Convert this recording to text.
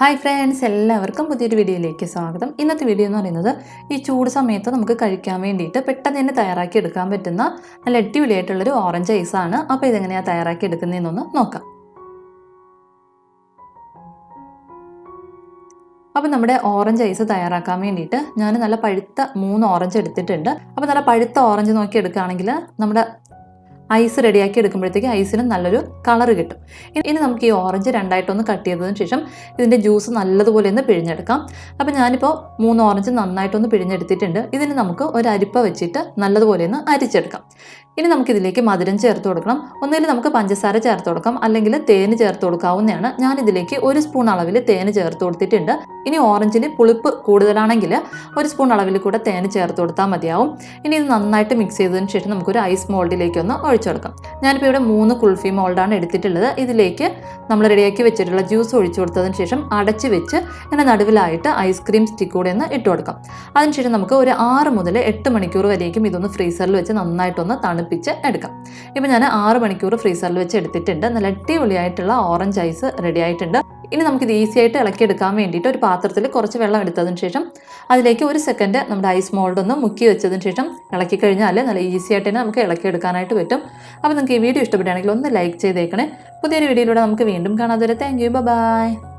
Hi friends എല്ലാവർക്കും പുതിയൊരു വീഡിയോയിലേക്ക് സ്വാഗതം. ഇന്നത്തെ വീഡിയോ എന്ന് പറയുന്നത് ഈ ചൂട് സമയത്ത് നമുക്ക് കഴിക്കാൻ വേണ്ടിയിട്ട് പെട്ടെന്ന് തന്നെ തയ്യാറാക്കി എടുക്കാൻ പറ്റുന്ന നല്ല അടിപൊളിയായിട്ടുള്ളൊരു ഓറഞ്ച് ഐസാണ് അപ്പോൾ ഇതെങ്ങനെയാണ് തയ്യാറാക്കി എടുക്കുന്നതെന്നൊന്ന് നോക്കാം. അപ്പോൾ നമ്മുടെ ഓറഞ്ച് ഐസ് തയ്യാറാക്കാൻ വേണ്ടിയിട്ട് ഞാൻ നല്ല പഴുത്ത മൂന്ന് ഓറഞ്ച് എടുത്തിട്ടുണ്ട്. അപ്പോൾ നല്ല പഴുത്ത ഓറഞ്ച് നോക്കി എടുക്കുകയാണെങ്കിൽ നമ്മുടെ ഐസ് റെഡിയാക്കി എടുക്കുമ്പോഴത്തേക്ക് ഐസിന് നല്ലൊരു കളർ കിട്ടും. ഇനി നമുക്ക് ഈ ഓറഞ്ച് രണ്ടായിട്ടൊന്ന് കട്ട് ചെയ്തതിന് ശേഷം ഇതിന്റെ ജ്യൂസ് നല്ലതുപോലെ ഒന്ന് പിഴിഞ്ഞെടുക്കാം. അപ്പോൾ ഞാനിപ്പോൾ മൂന്ന് ഓറഞ്ച് നന്നായിട്ടൊന്ന് പിഴിഞ്ഞെടുത്തിട്ടുണ്ട്. ഇതിന് നമുക്ക് ഒരു അരിപ്പ വെച്ചിട്ട് നല്ലതുപോലെ ഒന്ന് അരിച്ചെടുക്കാം. ഇനി നമുക്കിതിലേക്ക് മധുരം ചേർത്ത് കൊടുക്കണം. ഒന്നുകിൽ നമുക്ക് പഞ്ചസാര ചേർത്ത് കൊടുക്കാം. അല്ലെങ്കിൽ തേന് ചേർത്ത് കൊടുക്കാവുന്നതാണ്. ഞാൻ ഇതിലേക്ക് ഒരു സ്പൂൺ അളവിൽ തേന് ചേർത്ത് കൊടുത്തിട്ടുണ്ട്. ഇനി ഓറഞ്ചിന് പുളിപ്പ് കൂടുതലാണെങ്കിൽ ഒരു സ്പൂൺ അളവിൽ കൂടെ തേന് ചേർത്ത് കൊടുത്താൽ മതിയാവും. ഇനി ഇത് നന്നായിട്ട് മിക്സ് ചെയ്തതിന് ശേഷം നമുക്കൊരു ഐസ് മോൾഡിലേക്ക് ഒന്ന് ഒഴിച്ചു കൊടുക്കാം. ഞാനിപ്പോൾ ഇവിടെ മൂന്ന് കുൾഫി മോൾഡാണ് എടുത്തിട്ടുള്ളത്. ഇതിലേക്ക് നമ്മൾ റെഡിയാക്കി വെച്ചിട്ടുള്ള ജ്യൂസ് ഒഴിച്ചു കൊടുത്തതിന് ശേഷം അടച്ച് വെച്ച് ഇങ്ങനെ നടുവിലായിട്ട് ഐസ്ക്രീം സ്റ്റിക്ക് കൂടെ ഒന്ന് ഇട്ട് കൊടുക്കാം. അതിനുശേഷം നമുക്ക് ഒരു ആറ് മുതൽ എട്ട് മണിക്കൂർ വരേക്കും ഇതൊന്ന് ഫ്രീസറിൽ വെച്ച് നന്നായിട്ടൊന്ന് തണുപ്പിച്ച് എടുക്കാം. ഇപ്പം ഞാൻ ആറ് മണിക്കൂർ ഫ്രീസറിൽ വെച്ച് എടുത്തിട്ടുണ്ട്. നല്ല അടിപൊളിയായിട്ടുള്ള ഓറഞ്ച് ഐസ് റെഡി ആയിട്ടുണ്ട്. ഇനി നമുക്കിത് ഈസി ആയിട്ട് ഇളക്കിയെടുക്കാൻ വേണ്ടിയിട്ട് ഒരു പാത്രത്തിൽ കുറച്ച് വെള്ളം എടുത്തതിന് ശേഷം അതിലേക്ക് ഒരു സെക്കൻഡ് നമ്മുടെ ഐസ് മോൾഡ് ഒന്ന് മുക്കി വെച്ചതിന് ശേഷം ഇളക്കി കഴിഞ്ഞാൽ നല്ല ഈസി ആയിട്ട് തന്നെ നമുക്ക് ഇളക്കിയെടുക്കാനായിട്ട് പറ്റും. അപ്പോൾ നിങ്ങൾക്ക് ഈ വീഡിയോ ഇഷ്ടപ്പെടുകയാണെങ്കിൽ ഒന്ന് ലൈക്ക് ചെയ്തേക്കണേ. പുതിയൊരു വീഡിയോയിലൂടെ നമുക്ക് വീണ്ടും കാണാതെ താങ്ക് യു ബൈ